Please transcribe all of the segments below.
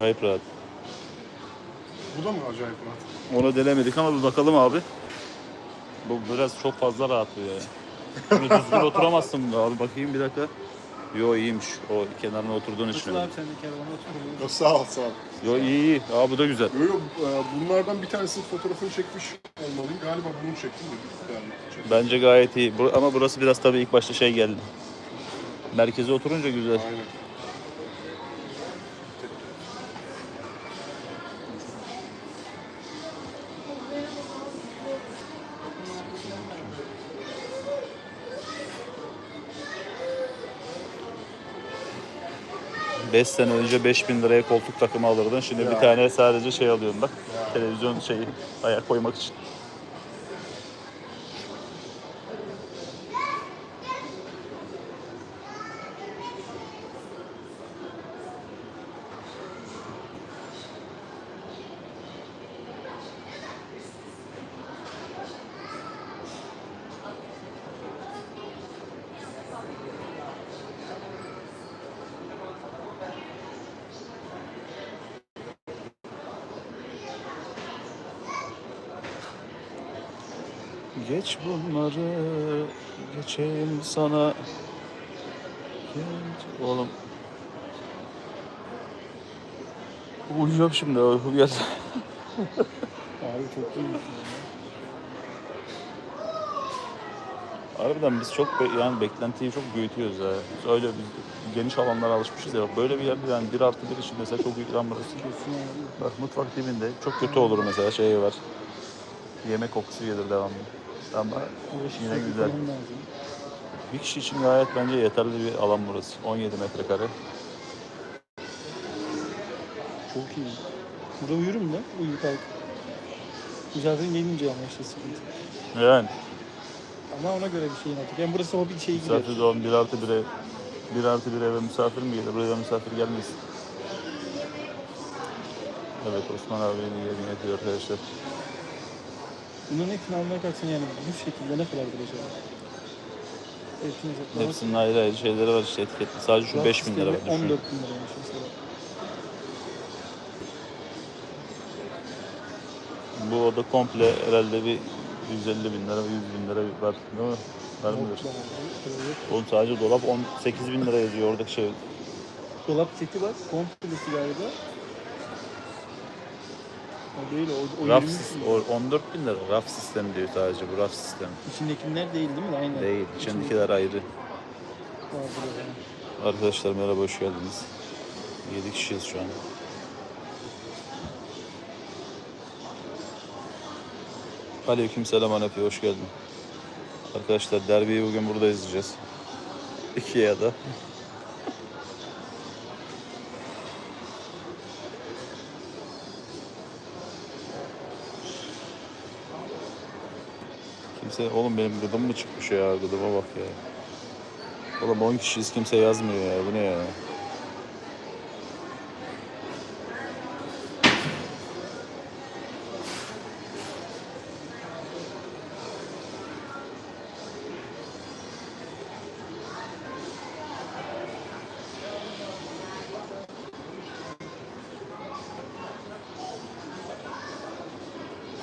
Acayip rahat. Bu da mı acayip rahat? Onu denemedik ama bir bakalım abi. Bu biraz çok fazla rahatlıyor yani. Böyle düzgün oturamazsın be abi. Bakayım bir dakika. Yo iyiymiş. O kenarına oturduğun için. Nasıl abi sen de kervana? Ya, sağ ol sağ ol. Yo iyi iyi. Aa bu da güzel. Yo, yo, e, bunlardan bir tanesi fotoğrafını çekmiş olmalıyım. Galiba bunu çektim de. Yani, çektim. Bence gayet iyi. Bu- Ama burası biraz tabii ilk başta şey geldi. Merkeze oturunca güzel. Aynen. Beş sene önce 5000 liraya koltuk takımı alırdın. Şimdi bir tane sadece şey alıyorum bak. Televizyon şeyi ayak koymak için. Geç bunları, geçeyim sana. Geç. Oğlum. Uyuyacağım şimdi, uykum geldi. Abi çok iyi. Harbiden biz çok be- yani beklentiyi çok büyütüyoruz ya. Biz öyle biz geniş alanlara alışmışız ya. Böyle bir yerde yani bir artı bir için mesela çok büyük lan burası. Kesin abi. Bak mutfak dibinde çok kötü olur mesela şey var. Yemek kokusu gelir devamlı. Ama yine güzel. Bir kişi için gayet bence yeterli bir alan burası. 17 metrekare. Çok iyi. Burada uyurum da uyu kalk. Misafirin gelince ama işte sıkıntı. Yani Ama ona göre bir şeyin artık. Yani burası hobi şeyi gider. misafir olan 1 artı 1'e 1 artı 1 eve misafir mi gelir? Buraya misafir gelmez. Evet Osman abi yeni yerini yapıyor arkadaşlar. Bunların hepsini almaya kalksan yani bu şekilde ne kadardır acaba? Hepsini Hepsinin ayrı ayrı şeyleri var işte etiketli. Sadece şu 5000 lira var. 14 bin düşün. liraymış mesela. Bu oda komple herhalde bir 150 bin lira, 100 bin lira var. Değil mi? Var mı? Yok be abi, öyle yok. Oğlum sadece dolap 18 bin lira yazıyor oradaki şey. Dolap seti var. Komplesi galiba. O değil o, o Raf 20 sis- o 14 bin lira. Raf sistemi diyor sadece bu raf sistemi. İçindekiler değil değil mi? Aynen. Değil. İçindekiler ayrı. Vardır o zaman. Arkadaşlar merhaba hoş geldiniz. 7 kişiyiz şu an. Aleyküm selam Hanefi hoş geldin. Arkadaşlar derbiyi bugün burada izleyeceğiz. İkiye da. Kimse oğlum benim gıdım mı çıkmış ya gıdıma bak ya. Oğlum 10 kişiyiz kimse yazmıyor ya bu ne ya.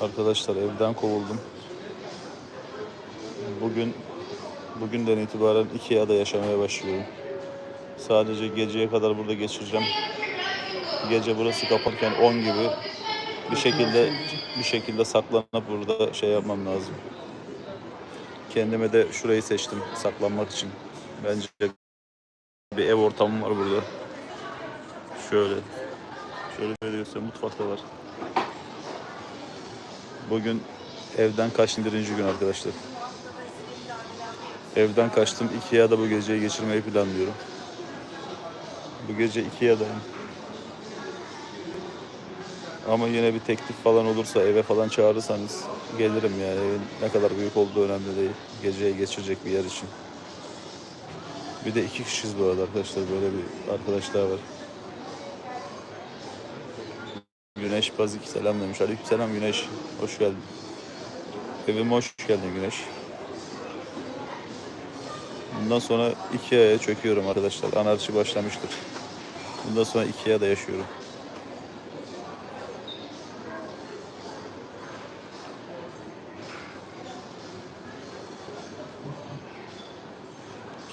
Arkadaşlar evden kovuldum. Bugün bugünden itibaren Ikea'da yaşamaya başlıyorum. Sadece geceye kadar burada geçireceğim. Gece burası kaparken 10 gibi bir şekilde bir şekilde saklanıp burada şey yapmam lazım. Kendime de şurayı seçtim saklanmak için. Bence bir ev ortamım var burada. Şöyle. Şöyle görüyorsun mutfakta var. Bugün evden kaçtım birinci gün arkadaşlar. Evden kaçtım. Ikea'da bu geceyi geçirmeyi planlıyorum. Bu gece Ikea'dayım. Ama yine bir teklif falan olursa eve falan çağırırsanız gelirim yani. Evin ne kadar büyük olduğu önemli değil. Geceyi geçirecek bir yer için. Bir de iki kişiyiz bu arada arkadaşlar. Böyle bir arkadaşlar var. Güneş Bazik selam demiş. Aleyküm selam Güneş. Hoş geldin. Evime hoş geldin Güneş. Bundan sonra Ikea'ya çöküyorum arkadaşlar. Anarşi başlamıştır. Bundan sonra Ikea'da yaşıyorum.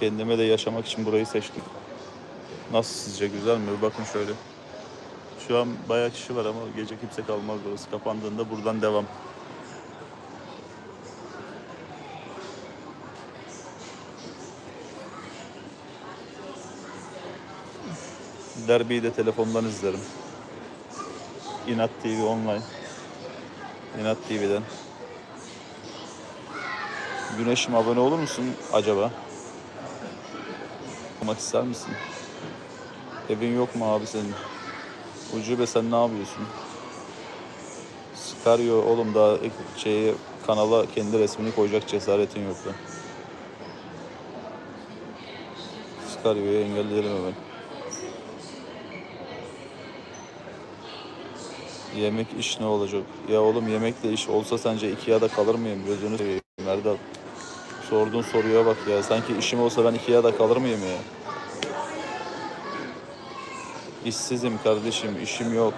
Kendime de yaşamak için burayı seçtim. Nasıl sizce güzel mi? Bakın şöyle. Şu an bayağı kişi var ama gece kimse kalmaz burası. Kapandığında buradan devam. Derbiyi de telefondan izlerim. İnat TV online. İnat TV'den. Güneşim abone olur musun acaba? Olmak ister misin? Evin yok mu abi senin? Ucube sen ne yapıyorsun? Scario oğlum daha şeye kanala kendi resmini koyacak cesaretin yok lan. Scario'yu engelleyelim hemen. Yemek iş ne olacak? Ya oğlum yemekle iş olsa sence Ikea'da kalır mıyım? Gözünü seveyim Erdal. Sorduğun soruya bak ya. Sanki işim olsa ben Ikea'da kalır mıyım ya? İşsizim kardeşim, işim yok.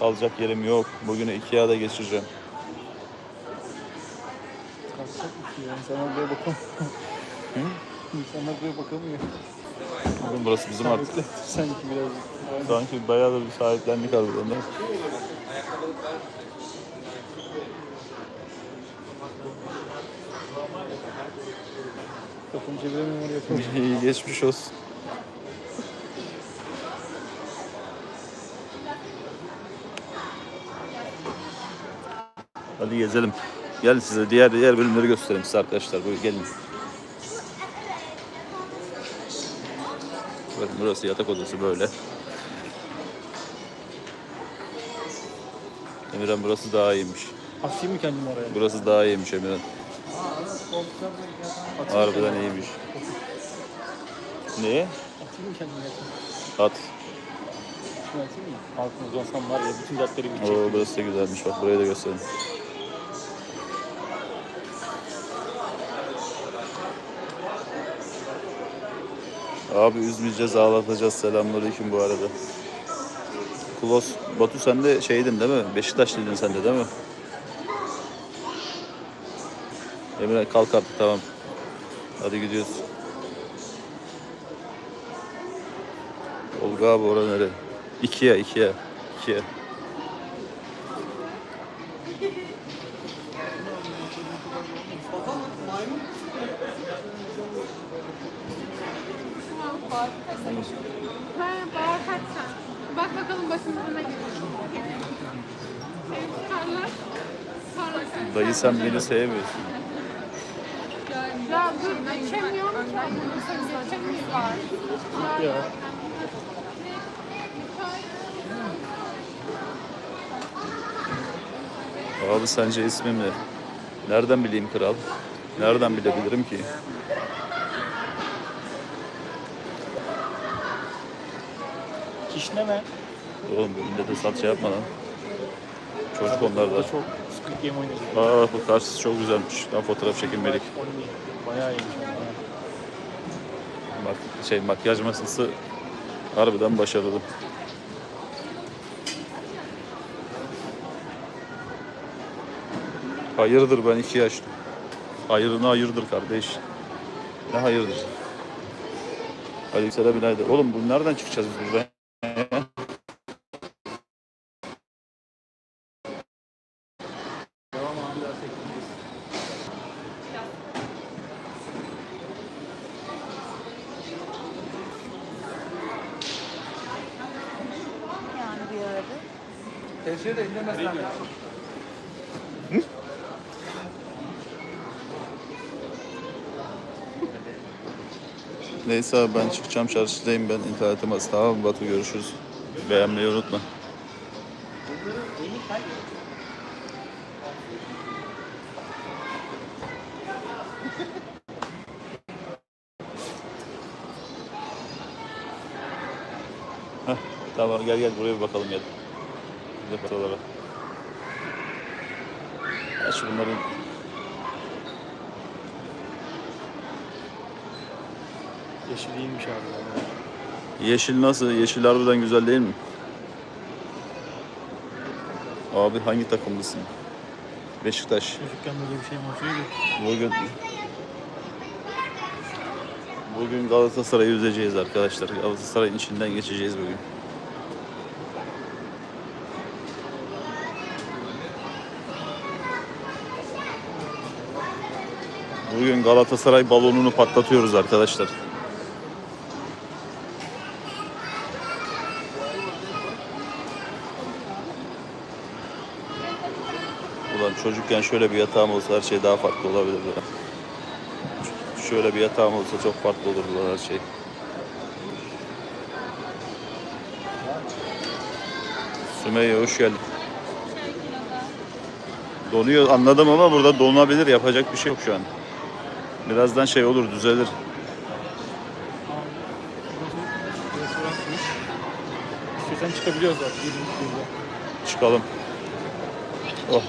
Alacak yerim yok. Bugünü Ikea'da geçireceğim. Kalksak mı ya? İnsanlar buraya bakamıyor. Hı? İnsanlar buraya bakamıyor. Bugün burası bizim artık. Sanki birazcık. Sanki bayağı da bir sahiplendik harbiden çeviremiyorum oraya yapalım. İyi geçmiş olsun. Hadi gezelim. Gelin size diğer diğer bölümleri göstereyim size arkadaşlar. Buyur gelin. Bakın burası yatak odası böyle. Emirhan burası daha iyiymiş. Atayım mı kendimi oraya? Burası daha iyiymiş Emirhan. Harbiden iyiymiş. Neye? Atayım yatağa? At. Altına uzansam var ya bütün dertleri bitecek. Oo burası da güzelmiş bak burayı da göstereyim. Abi üzmeyeceğiz ağlatacağız selamünaleyküm bu arada. Klos, Batu sen de şeydin değil mi? Beşiktaşlıydın sen de değil mi? Emre kalk artık tamam. Hadi gidiyoruz. Olga abi orada nere? Ikea, Ikea. Ikea. Merhaba, kaç sen? Bak bakalım başımıza ne geliyor. Dayı sen beni sevmiyorsun. Ya dur, geçemiyorum ki. Var. Ya. Abi sence ismim ne? Nereden bileyim kral? Nereden bilebilirim ki? Kişneme. Oğlum millete sat şey yapma lan. Çocuk onlar da. Çok Squid Game oynuyoruz. Aa bu karşısı çok güzelmiş. Ben fotoğraf çekinmelik. Bayağı ama. Bak şey makyaj masası harbiden başarılı. Hayırdır ben iki yaşlı. Hayırına hayırdır kardeş. Ne hayırdır? Aleykümselam binaydın. Oğlum bu nereden çıkacağız biz buradan? ya? Devam abi daha tekniğiz. Yani bir arada. Tevşehir de inlemezsen. Neyse abi ben çıkacağım çarşıdayım ben internetim az tamam mı Batu görüşürüz. Beğenmeyi unutma. Heh, tamam gel gel buraya bir bakalım gel. De fotoğrafa. Aç bunların Yeşil iyiymiş abi. ya. Yeşil nasıl? Yeşil harbiden güzel değil mi? Abi hangi takımlısın? Beşiktaş. Çocukken böyle bir şey olsaydı. Bugün Bugün Galatasaray'ı üzeceğiz arkadaşlar. Galatasaray'ın içinden geçeceğiz bugün. Bugün Galatasaray balonunu patlatıyoruz arkadaşlar. Ulan çocukken şöyle bir yatağım olsa her şey daha farklı olabilirdi. Şöyle bir yatağım olsa çok farklı olurdu her şey. Sümeyye hoş geldin. Donuyor anladım ama burada donabilir yapacak bir şey yok şu an. Birazdan şey olur düzelir. Restoranmış. İstiyorsan çıkabiliyoruz artık. Çıkalım. Oh.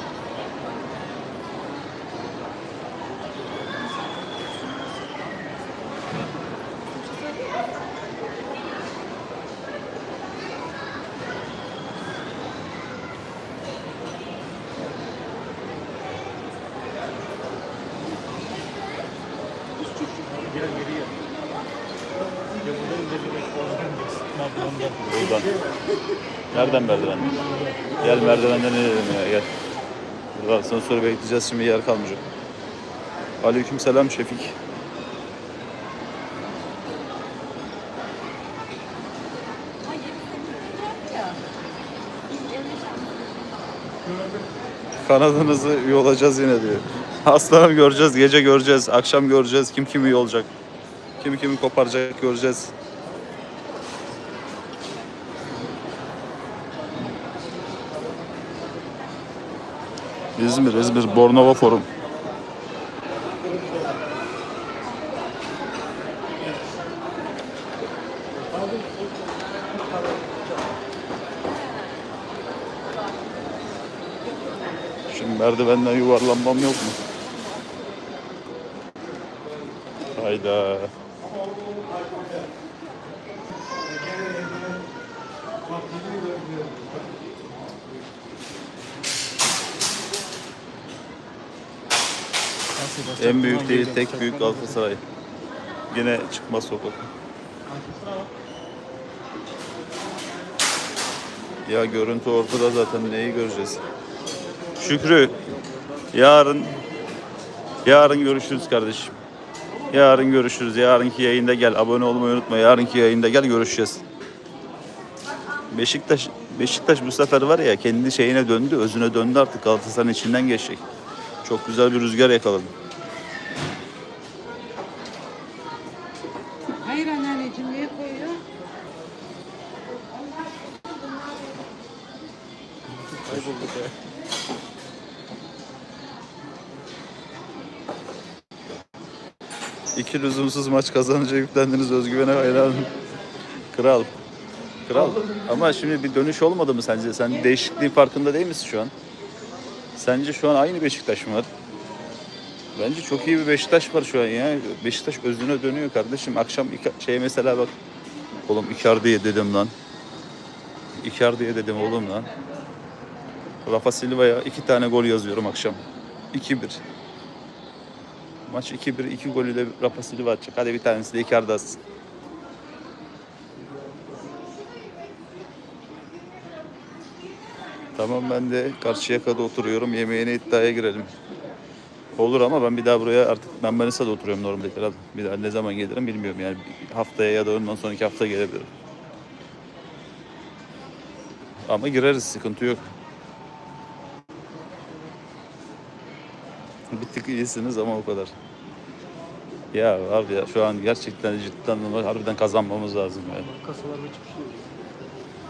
Gel geri gel. Ya buradan ilerlemek oradan gideceksin. Merdivenden. Buradan. Nereden merdiven? Gel merdivenden inelim ya gel. Burada asansörü bekleyeceğiz şimdi yer kalmayacak. Aleyküm selam Şefik. Kanadınızı üye yine diyor. Aslanım göreceğiz, gece göreceğiz, akşam göreceğiz. Kim kimi üye olacak? Kim kimi koparacak göreceğiz. İzmir, İzmir, Bornova Forum. Şimdi merdivenden yuvarlanmam yok mu? Hayda. En büyük değil, tek büyük Galatasaray. Yine çıkmaz sokak. Ya görüntü ortada zaten neyi göreceğiz? Şükrü, yarın yarın görüşürüz kardeşim. Yarın görüşürüz. Yarınki yayında gel. Abone olmayı unutma. Yarınki yayında gel görüşeceğiz. Beşiktaş Beşiktaş bu sefer var ya kendi şeyine döndü, özüne döndü artık Galatasaray'ın içinden geçecek. Çok güzel bir rüzgar yakaladı. Hayır anneanneciğim niye koyuyor? Kaybolduk ya. İki lüzumsuz maç kazanınca yüklendiniz özgüvene hayranım. Kral. Kral. Ama şimdi bir dönüş olmadı mı sence? Sen değişikliğin farkında değil misin şu an? Sence şu an aynı Beşiktaş mı? Bence çok iyi bir Beşiktaş var şu an ya. Beşiktaş özüne dönüyor kardeşim. Akşam şey mesela bak. Oğlum Icardi'ye dedim lan. Icardi'ye dedim oğlum lan. Rafa Silva'ya iki tane gol yazıyorum akşam. 2-1. Maç 2-1, 2 golü de Rafa Silva atacak. Hadi bir tanesi de Icardi atsın. Tamam ben de Karşıyaka'da oturuyorum. Yemeğine iddiaya girelim. Olur ama ben bir daha buraya artık ben Manisa'da oturuyorum normalde. Bir daha ne zaman gelirim bilmiyorum yani haftaya ya da ondan sonraki hafta gelebilirim. Ama gireriz sıkıntı yok. Bir tık iyisiniz ama o kadar. Ya abi ya şu an gerçekten cidden harbiden kazanmamız lazım ya. Kasalar ve çıkış yok.